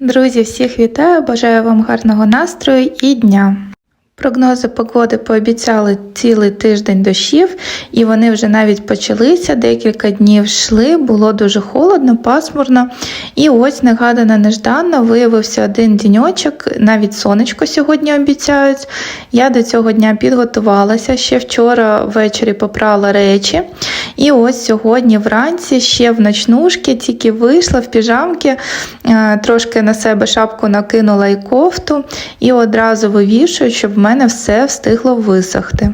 Друзі, всіх вітаю! Бажаю вам гарного настрою і дня. Прогнози погоди пообіцяли цілий тиждень дощів, і вони вже навіть почалися. Декілька днів йшли, було дуже холодно, пасмурно. І ось негадано нежданно виявився один діньочок, навіть сонечко сьогодні обіцяють. Я до цього дня підготувалася. Ще вчора ввечері попрала речі. І ось сьогодні вранці ще в ночнушки, тільки вийшла в піжамки, е, трошки на себе шапку накинула і кофту, і одразу вивішую, щоб в мене все встигло висохти.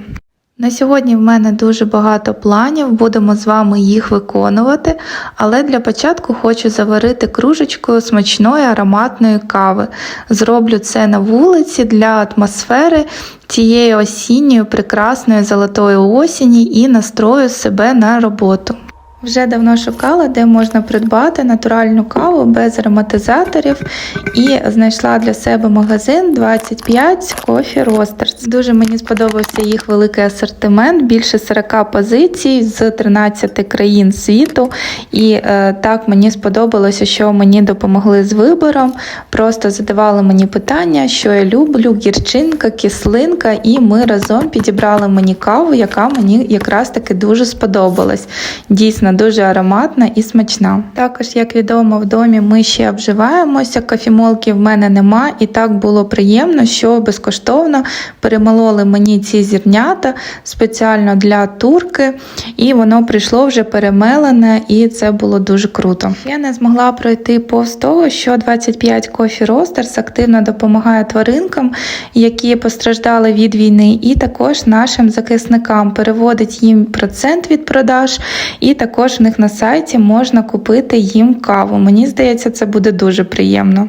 На сьогодні в мене дуже багато планів, будемо з вами їх виконувати, але для початку хочу заварити кружечку смачної ароматної кави. Зроблю це на вулиці для атмосфери цієї осінньої прекрасної золотої осені і настрою себе на роботу. Вже давно шукала, де можна придбати натуральну каву без ароматизаторів, і знайшла для себе магазин 25 Coffee Roasters. Дуже мені сподобався їх великий асортимент, більше 40 позицій з 13 країн світу. І е, так мені сподобалося, що мені допомогли з вибором. Просто задавали мені питання, що я люблю, гірчинка, кислинка, і ми разом підібрали мені каву, яка мені якраз таки дуже сподобалась. Дійсно дуже ароматна і смачна. Також, як відомо, в домі ми ще обживаємося, кофімолки в мене нема, і так було приємно, що безкоштовно перемололи мені ці зірнята спеціально для турки, і воно прийшло вже перемелене, і це було дуже круто. Я не змогла пройти повз того, що 25 Coffee Roasters активно допомагає тваринкам, які постраждали від війни, і також нашим захисникам переводить їм процент від продаж, і також в них на сайті можна купити їм каву. Мені здається, це буде дуже приємно.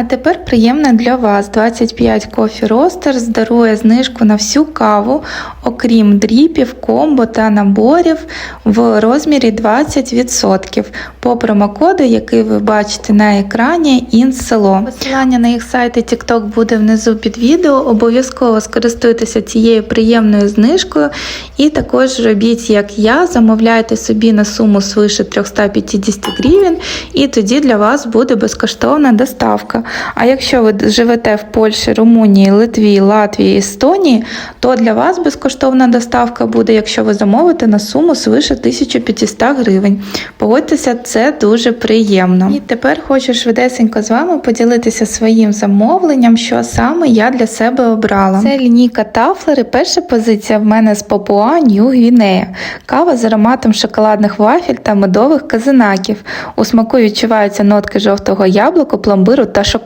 А тепер приємно для вас. 25 Coffee Roasters дарує знижку на всю каву, окрім дріпів, комбо та наборів в розмірі 20% по промокоду, який ви бачите на екрані інсело. Посилання на їх сайт і TikTok буде внизу під відео. Обов'язково скористуйтеся цією приємною знижкою і також робіть, як я, замовляйте собі на суму свише 350 гривень, і тоді для вас буде безкоштовна доставка. А якщо ви живете в Польщі, Румунії, Литві, Латвії, Естонії, то для вас безкоштовна доставка буде, якщо ви замовите на суму свише 1500 гривень. Погодьтеся, це дуже приємно. І тепер хочу швидесенько з вами поділитися своїм замовленням, що саме я для себе обрала. Це лінійка Тафлери. Перша позиція в мене з Папуа Нью Гвінея. Кава з ароматом шоколадних вафель та медових казинаків. У смаку відчуваються нотки жовтого яблука, пломбиру та шоколаду.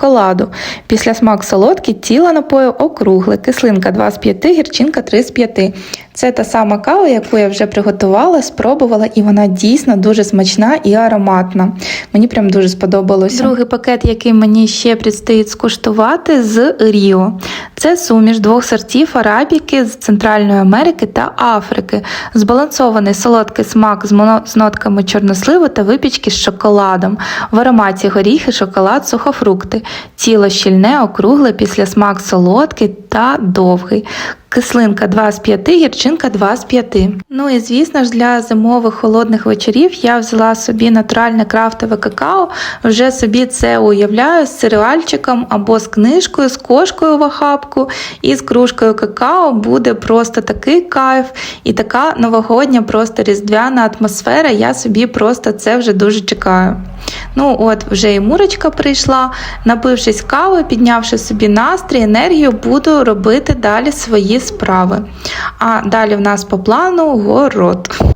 Після смак солодкий, тіло напою округле, кислинка 2 з 5, гірчинка 3 з 5. Це та сама кава, яку я вже приготувала, спробувала, і вона дійсно дуже смачна і ароматна. Мені прям дуже сподобалося. Другий пакет, який мені ще предстоїть скуштувати, з Ріо. Це суміш двох сортів арабіки з Центральної Америки та Африки. Збалансований солодкий смак з, моно... з нотками чорносливу та випічки з шоколадом. В ароматі горіхи, шоколад, сухофрукти. Тіло щільне, округле, після смак солодкий та довгий. Кислинка 2 з 5, гірчинка 2 з 5. Ну і звісно ж для зимових холодних вечорів я взяла собі натуральне крафтове какао. Вже собі це уявляю з серіальчиком або з книжкою, з кошкою в охапку і з кружкою какао буде просто такий кайф і така новогодня, просто різдвяна атмосфера. Я собі просто це вже дуже чекаю. Ну, от, вже і мурочка прийшла, напившись кави, піднявши собі настрій, енергію, буду робити далі свої справи. А далі в нас по плану город.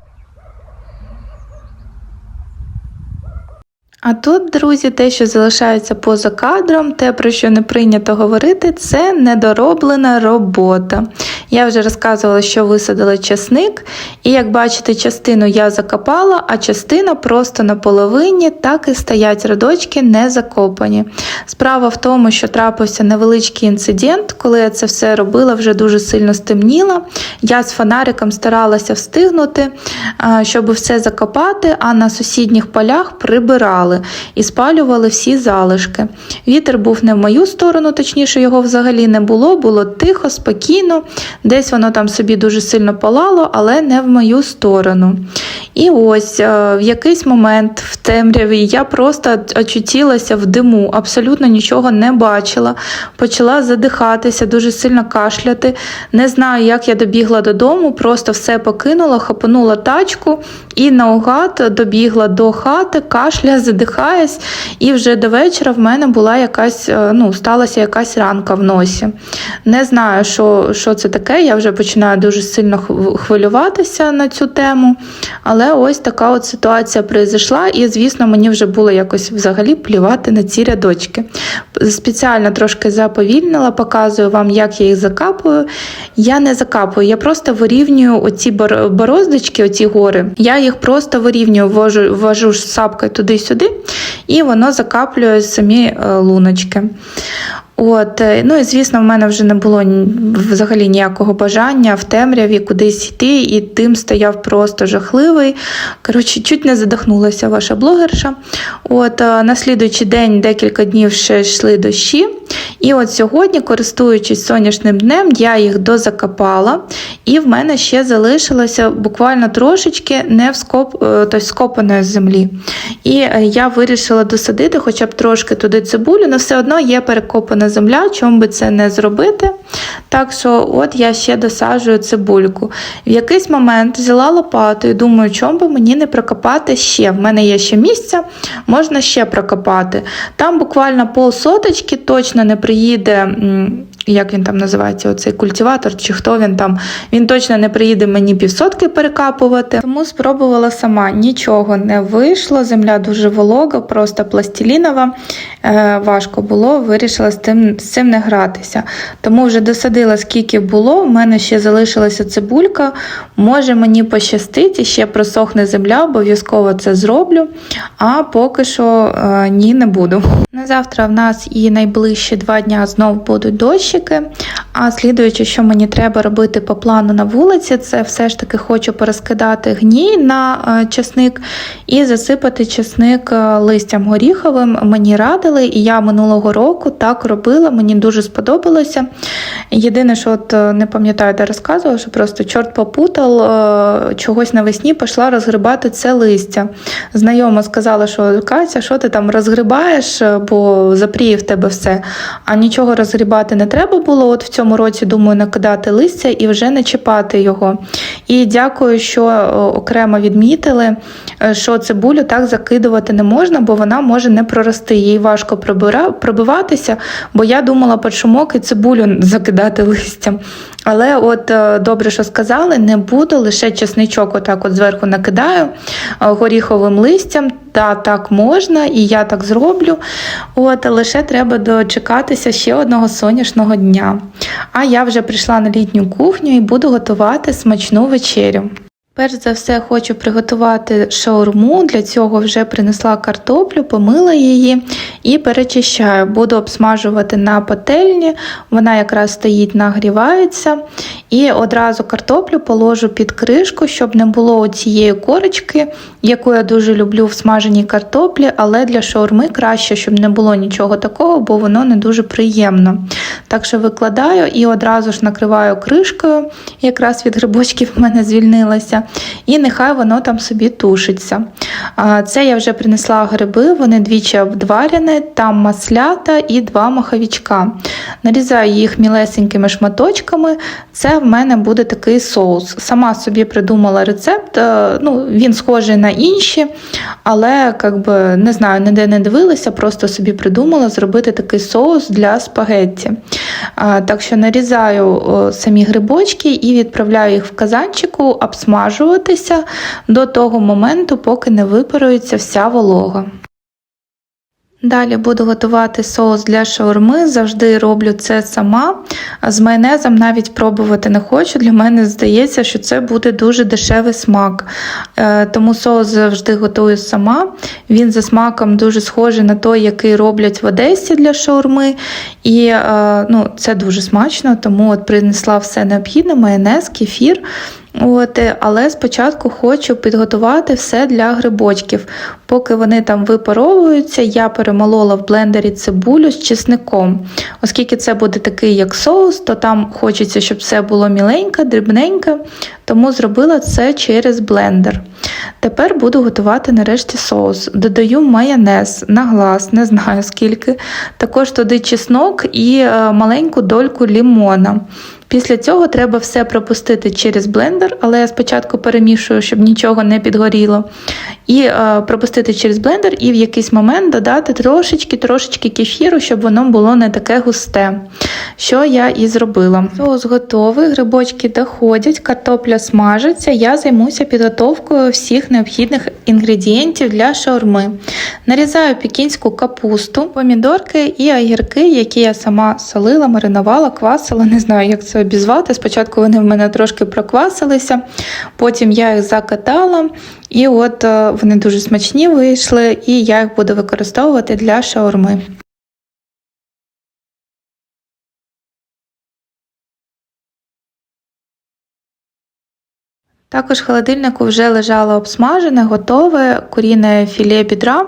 А тут, друзі, те, що залишається поза кадром, те, про що не прийнято говорити, це недороблена робота. Я вже розказувала, що висадила часник, і як бачите, частину я закопала, а частина просто на половині так і стоять родочки не закопані. Справа в тому, що трапився невеличкий інцидент, коли я це все робила, вже дуже сильно стемніло. Я з фонариком старалася встигнути, щоб все закопати, а на сусідніх полях прибирала. Стояли і спалювали всі залишки. Вітер був не в мою сторону, точніше, його взагалі не було. Було тихо, спокійно. Десь воно там собі дуже сильно палало, але не в мою сторону. І ось е, в якийсь момент в темряві я просто очутілася в диму, абсолютно нічого не бачила. Почала задихатися, дуже сильно кашляти. Не знаю, як я добігла додому, просто все покинула, хапанула тачку і наугад добігла до хати, кашля, задихаюсь, і вже до вечора в мене була якась, е, ну, сталася якась ранка в носі. Не знаю, що, що це таке. Я вже починаю дуже сильно хвилюватися на цю тему. Але ось така от ситуація произошла, і, звісно, мені вже було якось взагалі плювати на ці рядочки. Спеціально трошки заповільнила, показую вам, як я їх закапую. Я не закапую, я просто вирівнюю оці бор- бороздочки, оці гори. Я їх просто вирівнюю, ввожу, ввожу сапкою туди-сюди, і воно закаплює самі е, луночки. От, е, ну і звісно, в мене вже не було взагалі ніякого бажання в темряві кудись йти, і дим стояв просто жахливий. Коротше, чуть не задохнулася ваша блогерша. От е, на слідуючий день декілька днів ще йшли дощі. І от сьогодні, користуючись сонячним днем, я їх дозакопала, і в мене ще залишилося буквально трошечки не вскоп, е, тобто скопаної землі. І е, я вирішила досадити хоча б трошки туди цибулю, але все одно є перекопана земля, чому би це не зробити. Так що, от я ще досаджую цибульку. В якийсь момент взяла лопату і думаю, чому би мені не прокопати ще. В мене є ще місця, можна ще прокопати. Там буквально полсоточки точно не приїде. Як він там називається, оцей культиватор, чи хто він там, він точно не приїде мені півсотки перекапувати. Тому спробувала сама. Нічого не вийшло. Земля дуже волога, просто пластилінова. Е, важко було, вирішила з тим, з цим не гратися. Тому вже досадила, скільки було. У мене ще залишилася цибулька. Може мені пощастить, і ще просохне земля, обов'язково це зроблю. А поки що е, ні, не буду. На завтра в нас і найближчі два дня знов будуть дощики. А слідуючи, що мені треба робити по плану на вулиці, це все ж таки хочу порозкидати гній на е, часник і засипати часник е, листям горіховим. Мені радили, і я минулого року так робила. Мені дуже сподобалося. Єдине, що от е, не пам'ятаю, де розказувала, що просто чорт попутав, чогось навесні пішла розгрибати це листя. Знайома сказала, що Катя, що ти там розгрибаєш, бо запріє в тебе все. А нічого розгрібати не треба було. От в цьому році думаю накидати листя і вже не чіпати його. І дякую, що е, окремо відмітили, е, що цибулю так закидувати не можна, бо вона може не прорости. Їй важко пробиватися, бо я думала під шумок і цибулю закидати листям. Але от е, добре, що сказали, не буду, лише чесничок отак от зверху накидаю горіховим листям. Та так можна, і я так зроблю. От лише треба дочекатися ще одного сонячного дня. А я вже прийшла на літню кухню і буду готувати смачну вечерю. Перш за все хочу приготувати шаурму. Для цього вже принесла картоплю, помила її і перечищаю. Буду обсмажувати на пательні. Вона якраз стоїть, нагрівається. І одразу картоплю положу під кришку, щоб не було цієї корочки, яку я дуже люблю в смаженій картоплі, але для шаурми краще, щоб не було нічого такого, бо воно не дуже приємно. Так що викладаю і одразу ж накриваю кришкою, якраз від грибочків в мене звільнилася, і нехай воно там собі тушиться. Це я вже принесла гриби, вони двічі обдварені, там маслята і два маховічка. Нарізаю їх мілесенькими шматочками. Це в мене буде такий соус. Сама собі придумала рецепт. е, Ну, він схожий на інші, але как би, не знаю, ніде не дивилася, просто собі придумала зробити такий соус для спагетті. Так що нарізаю самі грибочки і відправляю їх в казанчику обсмажуватися до того моменту, поки не випарується вся волога. Далі буду готувати соус для шаурми. Завжди роблю це сама. З майонезом навіть пробувати не хочу. Для мене здається, що це буде дуже дешевий смак. Е, Тому соус завжди готую сама. Він за смаком дуже схожий на той, який роблять в Одесі для шаурми. І е, ну, це дуже смачно, тому от принесла все необхідне: майонез, кефір. От, е, але спочатку хочу підготувати все для грибочків. Поки вони там випаровуються, я перемолола в блендері цибулю з чесником. Оскільки це буде такий як соус, то там хочеться, щоб все було міленьке, дрібненьке, тому зробила це через блендер. Тепер буду готувати нарешті соус. Додаю майонез на глаз, не знаю скільки. Також туди чеснок і е, маленьку дольку лімона. Після цього треба все пропустити через блендер, але я спочатку перемішую, щоб нічого не підгоріло. І е, пропустити через блендер, і в якийсь момент додати трошечки-трошечки кефіру, щоб воно було не таке густе. Що я і зробила. Соус готовий, грибочки доходять, картопля смажиться. Я займуся підготовкою всіх необхідних інгредієнтів для шаурми. Нарізаю пекінську капусту, помідорки і огірки, які я сама солила, маринувала, квасила. Не знаю, як це обізвати. Спочатку вони в мене трошки проквасилися, потім я їх закатала, і от е, вони дуже смачні вийшли, і я їх буду використовувати для шаурми. Також в холодильнику вже лежало обсмажене, готове куріне філе бідра.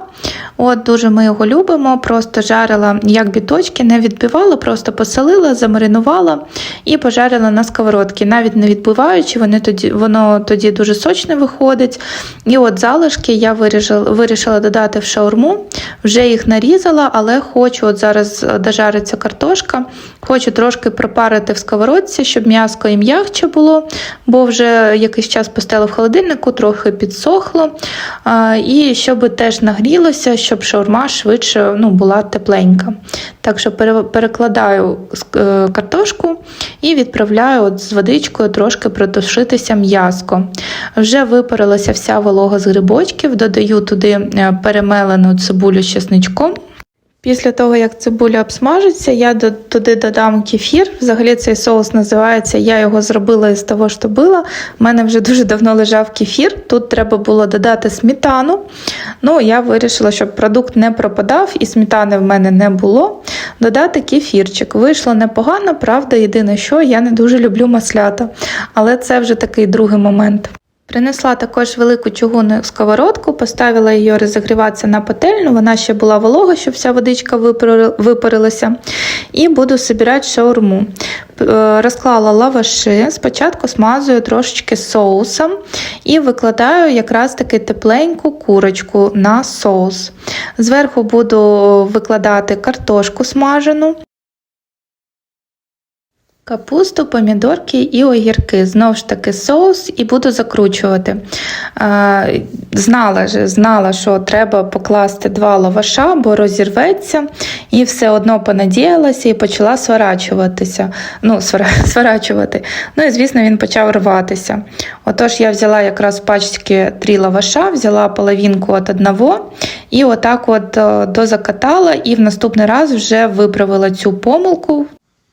От Дуже ми його любимо, просто жарила як біточки, не відбивала, просто посолила, замаринувала і пожарила на сковородці, навіть не відбиваючи, вони тоді, воно тоді дуже сочне виходить. І от залишки я вирішила, вирішила додати в шаурму, вже їх нарізала, але хочу, от зараз дожариться картошка, хочу трошки пропарити в сковородці, щоб м'яско і м'ягче було, бо вже якийсь час поставила в холодильнику, трохи підсохло. І щоб теж нагрілося, щоб шаурма швидше ну, була тепленька. Так що перекладаю е, картошку і відправляю от з водичкою трошки протушитися м'язко. Вже випарилася вся волога з грибочків, додаю туди е, перемелену цибулю з чесничком. Після того, як цибуля обсмажиться, я туди додам кефір. Взагалі цей соус називається Я його зробила із того, що била. У мене вже дуже давно лежав кефір. Тут треба було додати сметану. Ну, Я вирішила, щоб продукт не пропадав і сметани в мене не було. Додати кефірчик. Вийшло непогано, правда, єдине, що я не дуже люблю маслята. Але це вже такий другий момент. Принесла також велику чугунну сковородку, поставила її розігріватися на пательню, вона ще була волога, щоб вся водичка випарилася. І буду збирати шаурму. Е, розклала лаваши, спочатку смазую трошечки соусом і викладаю якраз таки тепленьку курочку на соус. Зверху буду викладати картошку смажену. Капусту, помідорки і огірки. Знову ж таки, соус і буду закручувати. Знала знала, що треба покласти два лаваша, бо розірветься, і все одно понадіялася і почала сворачуватися. Ну, сворачувати. Ну і звісно, він почав рватися. Отож, я взяла якраз в пачці три лаваша, взяла половинку від одного і отак от е, дозакатала, і в наступний раз вже виправила цю помилку.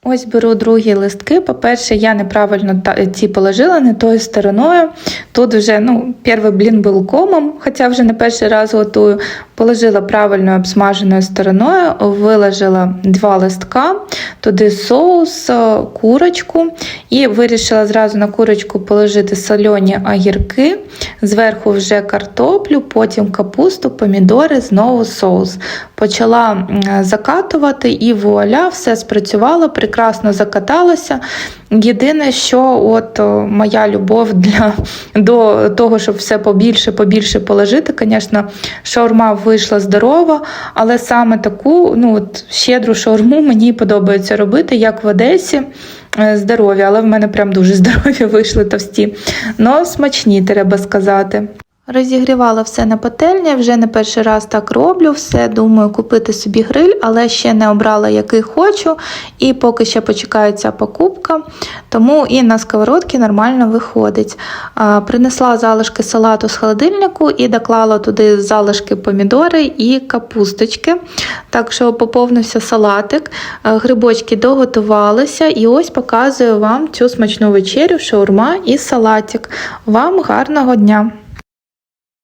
Ось беру другі листки. По-перше, я неправильно ці положила не тою стороною. Тут вже ну, перший блін був комом, хоча вже не перший раз готую. Положила правильною обсмаженою стороною, виложила два листка, туди соус, е, курочку і вирішила зразу на курочку положити сольоні огірки, зверху вже картоплю, потім капусту, помідори, знову соус. Почала закатувати і вуаля, все спрацювало, прекрасно закаталося. Єдине, що от моя любов для до того, щоб все побільше побільше положити, звісно, шаурма вийшла здорова, але саме таку ну от щедру шаурму мені подобається робити, як в Одесі. Е, здорові, але в мене прям дуже здорові вийшли товсті. Ну, смачні, треба сказати. Розігрівала все на пательні, вже не перший раз так роблю, все думаю купити собі гриль, але ще не обрала, який хочу, і поки ще почекає ця покупка, тому і на сковородці нормально виходить. Принесла залишки салату з холодильнику і доклала туди залишки помідори і капусточки. Так що поповнився салатик, грибочки доготувалися, і ось показую вам цю смачну вечерю, шаурма і салатик. Вам гарного дня!